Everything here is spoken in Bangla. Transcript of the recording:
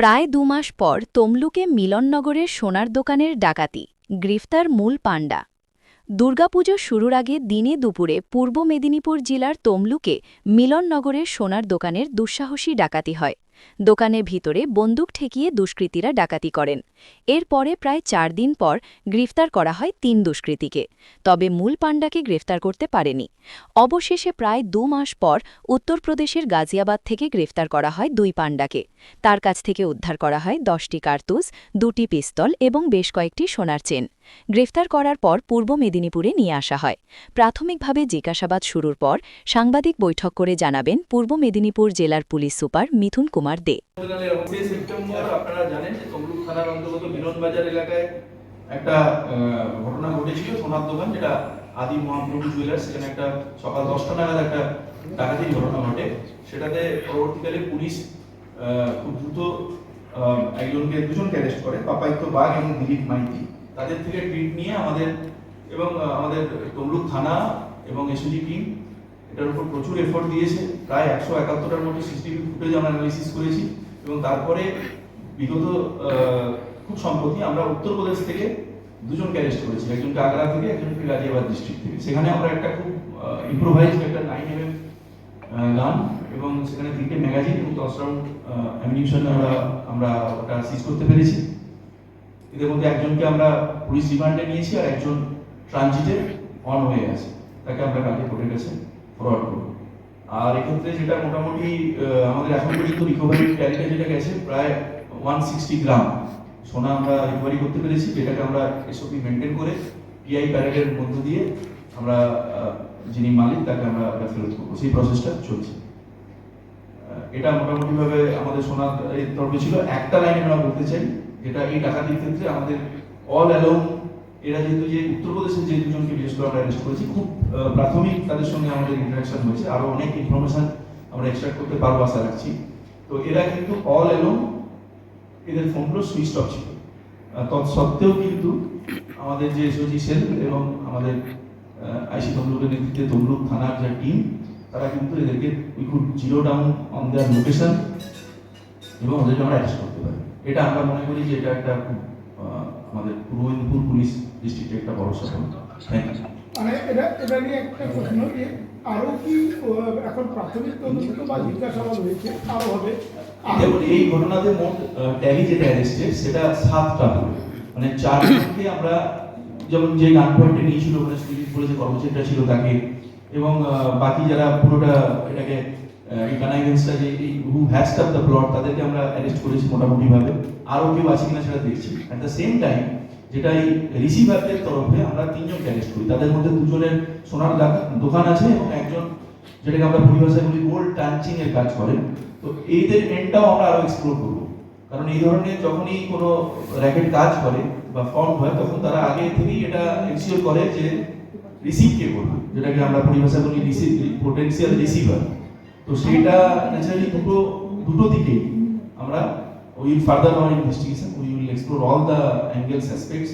প্রায় দু মাস পর তমলুকে মিলননগরের সোনার দোকানের ডাকাতি, গ্রেফতার মূল পাণ্ডা। দুর্গাপুজো শুরুর আগে দিনে দুপুরে পূর্ব মেদিনীপুর জেলার তমলুকে মিলননগরের সোনার দোকানের দুঃসাহসী ডাকাতি হয়। দোকানের ভিতরে বন্দুক ঠেকিয়ে দুষ্কৃতীরা ডাকাতি করেন। এরপরে প্রায় চার দিন পর গ্রেফতার করা হয় তিন দুষ্কৃতীকে। তবে মূল পাণ্ডাকে গ্রেফতার করতে পারেনি। অবশেষে প্রায় দু মাস পর উত্তরপ্রদেশের গাজিয়াবাদ থেকে গ্রেফতার করা হয় দুই পাণ্ডাকে। তার কাছ থেকে উদ্ধার করা হয় দশটি কার্তুজ, দুটি পিস্তল এবং বেশ কয়েকটি সোনার চেন। গ্রেফতার করার পর পূর্ব মেদিনীপুরে নিয়ে আসা হয়। প্রাথমিকভাবে জিজ্ঞাসাবাদ শুরুর পর সাংবাদিক বৈঠক করে জানাবেন পূর্ব মেদিনীপুর জেলার পুলিশ সুপার মিথুন কুমার। দে। মিলন এলাকায় একটা ঘটনা ঘটেছিল, সোনার দোকান, যেটা আদি মহাপ্রভু জুয়েলার্স সেখানে একটা সকাল দশটা নাগাদ একটা ঘটনা ঘটে। সেটাতে পরবর্তীকালে পুলিশ খুব দ্রুত একজনকে, দুজনকে অ্যারেস্ট করে। পাপায়িত্য বাঘ এবং দিলীপ মাইতি। তাদের থেকে ট্রিট নিয়ে আমাদের এবং আমাদের তমলুক থানা এবং এসওজি টিম এটার উপর প্রচুর এফোর্ট দিয়েছে। প্রায় একশো একাত্তরটার মতো সিসিটিভি ফুটেজ আমরা অ্যানালিসিস করেছি এবং তারপরে বিগত খুব সম্প্রতি আমরা উত্তরপ্রদেশ থেকে দুজনকে অ্যারেস্ট করেছি। একজনকে আগ্রা থেকে, একজনকে গাজিয়াবাদ ডিস্ট্রিক্ট থেকে। সেখানে আমরা একটা খুব ইম্প্রোভাইজ একটা নাইন এম গান এবং সেখানে তিনটে ম্যাগাজিন এবং দশ রাউন্ড অ্যামিনিশন আমরা আমরা ওটা সিজ করতে পেরেছি। এদের মধ্যে একজনকে আমরা পুলিশ রিমান্ডে নিয়েছি আর একজন ট্রানজিটে অন হয়ে আছে তাকে আমরা কালকে কোর্টের কাছে করব আর এক্ষেত্রে যেটা মোটামুটি আমাদের এখন পর্যন্ত রিকভারি ট্যালিটা যেটা গেছে, প্রায় ওয়ান সিক্সটি গ্রাম। সোনা আমরা রিকভারি করতে পেরেছি, যেটাকে আমরা এসওপি মেনটেন করে পিআই প্যারেডের মধ্য দিয়ে আমরা যিনি মালিক, তাকে আমরা ফেরত করব। সেই প্রসেসটা চলছে। এটা মোটামুটিভাবে আমাদের সোনার তরফে ছিল। একটা লাইনে আমরা বলতে চাই, যেটা এই ডাকাতির ক্ষেত্রে আমাদের অল অ্যালাউন এরা যেহেতু যে উত্তরপ্রদেশের যে দুজনকে বিশেষ করে আমরা অ্যারেস্ট করেছি, খুব প্রাথমিক তাদের সঙ্গে আমাদের ইন্টারাকশন হয়েছে। আরও অনেক ইনফরমেশন আমরা এক্সট্রাক্ট করতে পারব আশা রাখছি। তো এরা কিন্তু অল অ্যালোন এদের ফোনগুলো সুইচ অফ ছিল। তৎসত্ত্বেও কিন্তু আমাদের যে এসওজি সেল এবং আমাদের আইসি তমলুকের নেতৃত্বে তমলুক থানার যে টিম তারা কিন্তু এদেরকে we could zero down on their location এবং ওদেরকে আমরা অ্যারেস্ট করতে পারি। এটা আমরা মনে করি যে এটা একটা খুব আমাদের পূর্ব মেদিনীপুর পুলিশ ডিস্ট্রিক্টে একটা বড় সফলতা থ্যাংক ইউ মানে এটা এটা নিয়ে একটা প্রশ্ন যে আরও কি এখন প্রাথমিক তদন্ত বা জিজ্ঞাসাবাদ হয়েছে আরও হবে। দেখুন এই ঘটনাতে মোট ট্যালি যেটা অ্যারেস্টেড সেটা সাতটা হলো। মানে চারজনকে আমরা যেমন যে গান পয়েন্টে নিয়েছিল ওখানে বলে যে কর্মচারীটা ছিল তাকে এবং বাকি যারা পুরোটা এটাকে এই কানাইগেন্সটা যে who hatched up the plot তাদেরকে আমরা অ্যারেস্ট করেছি মোটামুটি ভাবে আরও কেউ আছে কিনা সেটা দেখছি। অ্যাট দ্য সেম টাইম যেটা এই রিসিভারদের তরফে আমরা তিনজনকে অ্যারেস্ট করি। তাদের মধ্যে দুজনের সোনার দোকান আছে এবং একজন যেটাকে আমরা পরিভাষায় বলি গোল্ড টাঞ্চিং এর কাজ করেন। তো এইদের এন্ডটাও আমরা আরও এক্সপ্লোর করব। কারণ এই ধরনের যখনই কোনো র্যাকেট কাজ করে বা ফর্ম হয়, তখন তারা আগে থেকেই এটা এনশিওর করে যে রিসিভ কে করবে যেটাকে আমরা পরিভাষায় বলি রিসিভ পোটেন্সিয়াল রিসিভার তো সেটা ন্যাচারালি দুটো দুটো দিকে আমরা will further our investigation we will explore all the angles aspects